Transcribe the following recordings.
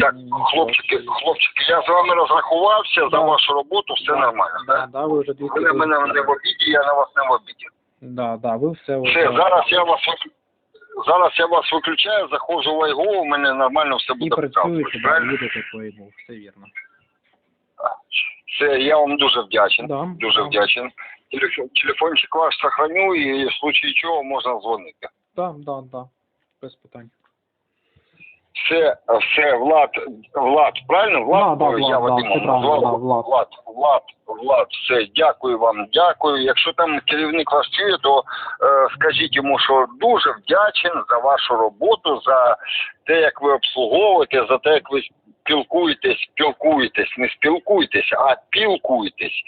Так, хлопчики, хлопчики, я з вами розрахувався за вашу роботу, все нормально. Да, Да? ви вже дві Ви на мене не в обіді, я на вас не в обіді. Да, да, ви все. Все, вже- зараз я вас вик- зараз я вас виключаю, заходжу в Айго, у мене нормально все І буде працюєте, показувати, да, правильно? їдете по все вірно. Все, я вам дуже вдячен. Да, Дуже вдячен. Телефон, телефончик ваш сохраню і в случае чого можна дзвонити. Да, да, да, без питань. Все, все, Влад, Влад, правильно? Влад, Да, да, Ой, Влад, я да, назвав. да, Влад. Влад, Влад, Влад, все, дякую вам, дякую. Якщо там керівник вас чує, то е, скажіть йому, що дуже вдячен за вашу роботу, за те, як ви обслуговуєте, за те, як ви спілкуєтесь, спілкуєтесь, не спілкуєтесь, а пілкуєтесь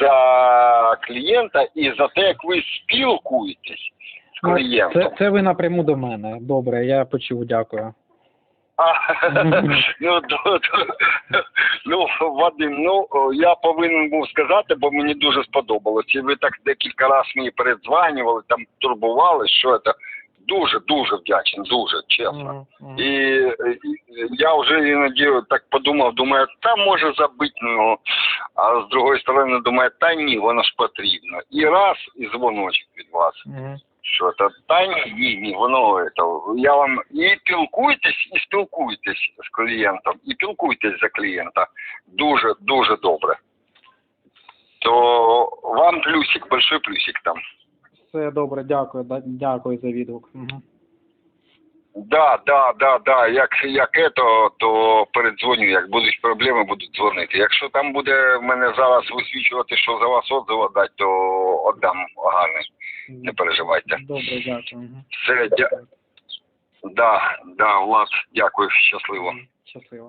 за клієнта і за те, як ви спілкуєтесь з Ну, клієнтом. Це, це ви напряму до мене. Добре, я почув, дякую. А, ну, то, то, ну, Вадим, ну, я повинен був сказати, бо мені дуже сподобалось. І ви так декілька разів мені передзванювали, там турбували, що це. Дуже, дуже вдячний, дуже, чесно. Мгм, мгм. І, і я вже іноді так подумав, думаю, та може забити, ну, а з другої сторони думаю, та ні, воно ж потрібно. І раз, і дзвоночок від вас Мгм. Що то та ні, ні, ні, воно это, я вам і спілкуйтесь, і спілкуйтесь з клієнтом, і спілкуйтесь за клієнта. Дуже, дуже добре. То вам плюсик, большой плюсик там. Все добре, дякую, да, дякую за відгук. Мгм. Да, да, да, да. Як, як ето, то передзвоню, як будуть проблеми, буду дзвонити. Якщо там буде в мене зараз висвічувати, що за вас отзива дати, то віддам. Не переживайте. Добре, дякую. Все, дя... да, да, Влад, дякую, щасливо. Щасливо.